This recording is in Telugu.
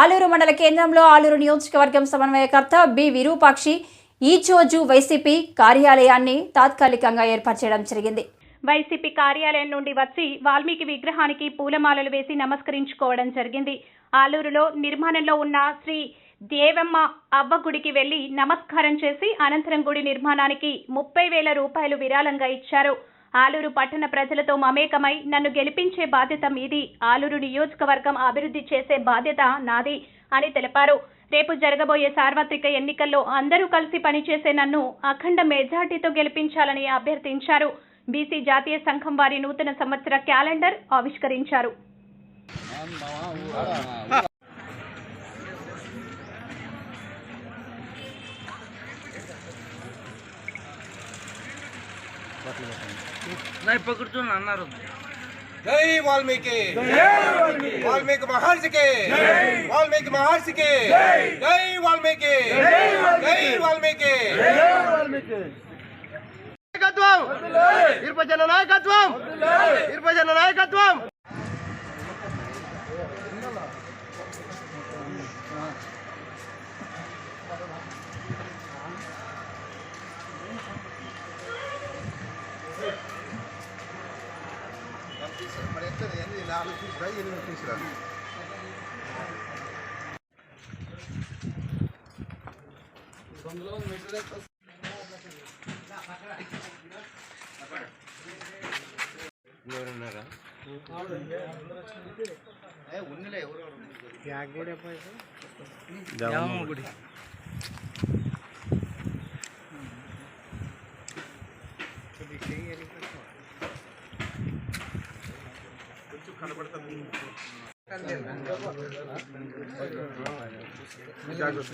ఆలూరు మండల కేంద్రంలో ఆలూరు నియోజకవర్గం సమన్వయకర్త బి విరూపాక్షి ఈచోజు వైసీపీ కార్యాలయాన్ని తాత్కాలికంగా ఏర్పాటు చేయడం జరిగింది. వైసీపీ కార్యాలయం నుండి వచ్చి వాల్మీకి విగ్రహానికి పూలమాలలు వేసి నమస్కరించుకోవడం జరిగింది. ఆలూరులో నిర్మాణంలో ఉన్న శ్రీ దేవమ్మ అవ్వ గుడికి వెళ్ళి నమస్కారం చేసి అనంతరం గుడి నిర్మాణానికి ముప్పై వేల రూపాయలు విరాళంగా ఇచ్చారు. ఆలూరు పట్టణ ప్రజలతో మమేకమై నన్ను గెలిపించే బాధ్యత మీది. ఆలూరు నియోజకవర్గం అభివృద్ధి చేసే బాధ్యత నాది అని తెలిపారు. రేపు జరగబోయే సార్వత్రిక ఎన్నికల్లో అందరూ కలిసి పనిచేసే నన్ను అఖండ మెజార్టీతో గెలిపించాలని అభ్యర్థించారు. బీసీ జాతీయ సంఘం వారి నూతన సంవత్సర క్యాలెండర్ ఆవిష్కరించారు. చప్పట్లు పెట్టండి పకడుతున్నా అన్నారు. జై వాల్మీకి. వాల్మీకి. మహర్షికి. వాల్మీకి మహర్షికి. జై. వాల్మీకి. జై వాల్మీకి. నాయకత్వం. ఇరుపజన నాయకత్వం. ఇరుపజన నాయకత్వం. మరి ఎట్లా ఎన్ని నాలుగు తీసుకురా ఎనిమిది తీసుకురా ఎవరున్నారా ఉన్నలే గుడి గుడి కనబడుతుంది జాగ్రత్త